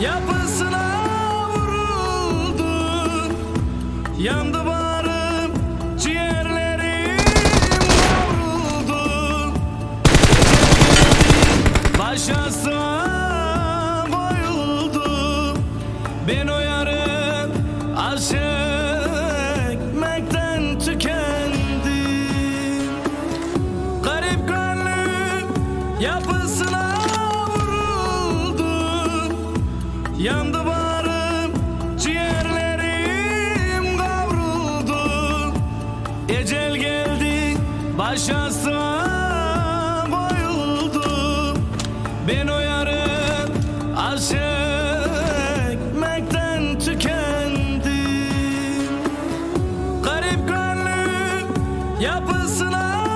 yapısına vuruldu. Yandı bağrım, ciğerlerim kavruldu. Başasına koyuldu Ben o yarım aşık ekmekten tükendim. Garip gönlüm yapısına Yandı barım ciğerlerim kavruldu. Ecel geldi başasa boyuldu. Ben o yarın aşıkmekten tükendim. Garip gönlüm yapısına